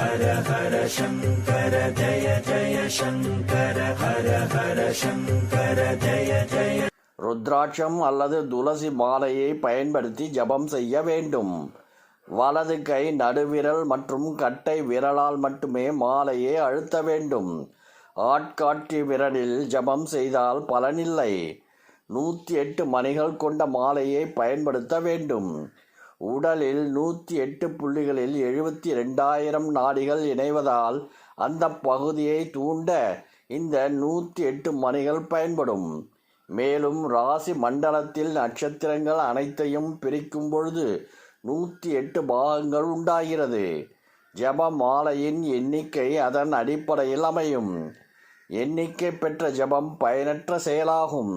ஹர ஹர சங்கர ஜய ஜய சங்கர ஹர ஹர சங்கர ஜய ஜய ருத்ராட்சம் அல்லது துளசி மாலையை பயன்படுத்தி ஜபம் செய்ய வேண்டும். வலது கை நடுவிரல் மற்றும் கட்டை விரலால் மட்டுமே மாலையை அழுத்த வேண்டும். ஆட்காட்டி விரலில் ஜபம் செய்தால் பலனில்லை. நூற்றி எட்டு மணிகள் கொண்ட மாலையை பயன்படுத்த வேண்டும். உடலில் நூற்றி எட்டு புள்ளிகளில் எழுபத்தி ரெண்டாயிரம் நாடிகள் இணைவதால் அந்த பகுதியை தூண்ட இந்த நூற்றி எட்டு மணிகள் பயன்படும். மேலும் ராசி மண்டலத்தில் நட்சத்திரங்கள் அனைத்தையும் பிரிக்கும் பொழுது நூற்றி எட்டு பாகங்கள் உண்டாகிறது. ஜப மாலையின் எண்ணிக்கை அதன் அடிப்படையில் அமையும். எண்ணிக்கை பெற்ற ஜபம் பயனற்ற செயலாகும்.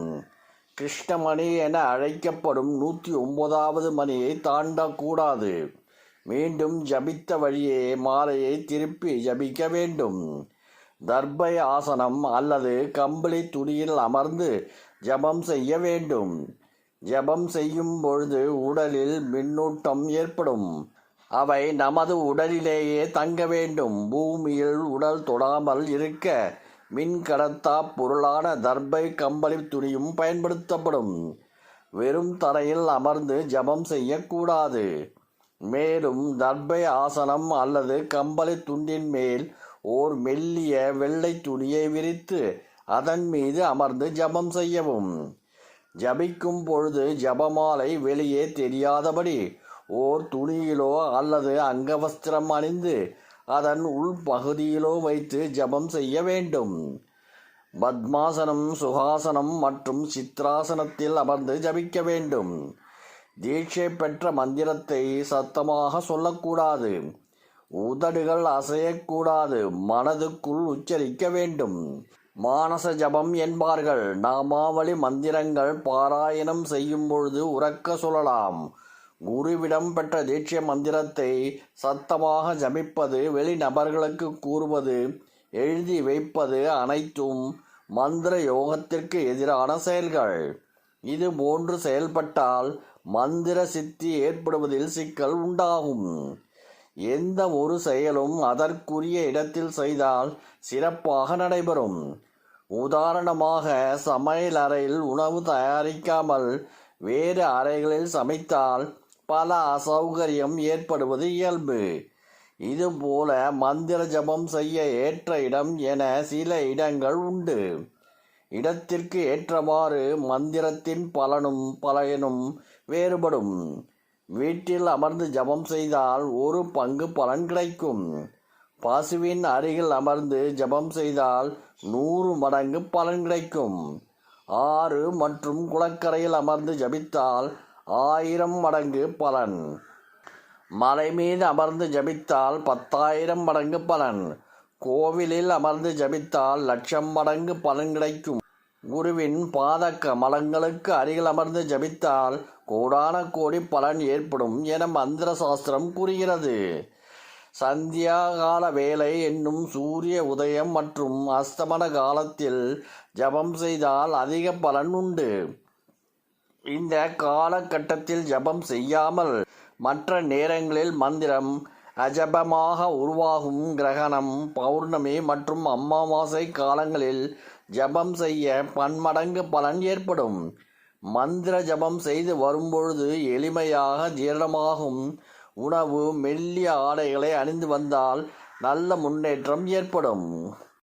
கிருஷ்ணமணி என அழைக்கப்படும் நூற்றி ஒன்பதாவது மணியை தாண்டக்கூடாது. மீண்டும் ஜபித்த வழியே மாலையை திருப்பி ஜபிக்க வேண்டும். தர்பை ஆசனம் அல்லது கம்பளி துணியில் அமர்ந்து ஜபம் செய்ய வேண்டும். ஜபம் செய்யும் பொழுது உடலில் மின்னூட்டம் ஏற்படும். அவை நமது உடலிலேயே தங்க வேண்டும். பூமியில் உடல் தொடாமல் இருக்க மின்கடத்தா பொருளான தர்பை கம்பளி துணியும் பயன்படுத்தப்படும். வெறும் தரையில் அமர்ந்து ஜபம் செய்யக்கூடாது. மேலும் தர்பை ஆசனம் அல்லது கம்பளி துண்டின் மேல் ஓர் மெல்லிய வெள்ளை துணியை விரித்து அதன் மீது அமர்ந்து ஜபம் செய்யவும். ஜபிக்கும் பொழுது ஜபமாலை வெளியே தெரியாதபடி ஓர் துணியிலோ அல்லது அங்கவஸ்திரம் அணிந்து அதன் உள்பகுதியிலோ வைத்து ஜபம் செய்ய வேண்டும். பத்மாசனம் சுகாசனம் மற்றும் சித்ராசனத்தில் அமர்ந்து ஜபிக்க வேண்டும். தீட்சை பெற்ற மந்திரத்தை சத்தமாக சொல்லக்கூடாது. உதடுகள் அசையக்கூடாது. மனதுக்குள் உச்சரிக்க வேண்டும். மானச ஜபம் என்பார்கள். நாமாவளி மந்திரங்கள் பாராயணம் செய்யும் பொழுது உறக்க சொல்லலாம். குருவிடம் பெற்ற தீட்சை மந்திரத்தை சத்தமாக ஜபிப்பது வெளிநபர்களுக்கு கூறுவது எழுதி வைப்பது அனைத்தும் மந்திர யோகத்திற்கு எதிரான செயல்கள். இது போன்று செயல்பட்டால் மந்திர சித்தி ஏற்படுவதில் சிக்கல் உண்டாகும். எந்த ஒரு செயலும் அதற்குரிய இடத்தில் செய்தால் சிறப்பாக நடைபெறும். உதாரணமாக சமையல் அறையில் உணவு தயாரிக்காமல் வேறு அறைகளில் சமைத்தால் பல அசௌகரியம் ஏற்படுவது இயல்பு. இதுபோல மந்திர ஜபம் செய்ய ஏற்ற இடம் என சில இடங்கள் உண்டு. இடத்திற்கு ஏற்றவாறு மந்திரத்தின் பலனும் பலனும் வேறுபடும். வீட்டில் அமர்ந்து ஜபம் செய்தால் ஒரு பங்கு பலன் கிடைக்கும். பசுவின் அருகில் அமர்ந்து ஜபம் செய்தால் நூறு மடங்கு பலன் கிடைக்கும். ஆறு மற்றும் குளக்கரையில் அமர்ந்து ஜபித்தால் ஆயிரம் மடங்கு பலன். மலை மீது அமர்ந்து ஜபித்தால் பத்தாயிரம் மடங்கு பலன். கோவிலில் அமர்ந்து ஜபித்தால் லட்சம் மடங்கு பலன் கிடைக்கும். குருவின் பாத கமலங்களுக்கு அருகில் அமர்ந்து ஜபித்தால் கோடான கோடி பலன் ஏற்படும் என மந்திர சாஸ்திரம் கூறுகிறது. சந்தியாகால வேலை என்னும் சூரிய உதயம் மற்றும் அஸ்தமன காலத்தில் ஜபம் செய்தால் அதிக பலன் உண்டு. இந்த காலகட்டத்தில் ஜபம் செய்யாமல் மற்ற நேரங்களில் மந்திரம் அஜபமாக உருவாகும் கிரகணம் பௌர்ணமி மற்றும் அமாவாசை காலங்களில் ஜபம் செய்ய பன்மடங்கு பலன் ஏற்படும். மந்திர ஜபம் செய்து வரும்பொழுது எளிமையாக ஜீரணமாகும். உணவு மெல்லிய ஆடைகளை அணிந்து வந்தால் நல்ல முன்னேற்றம் ஏற்படும்.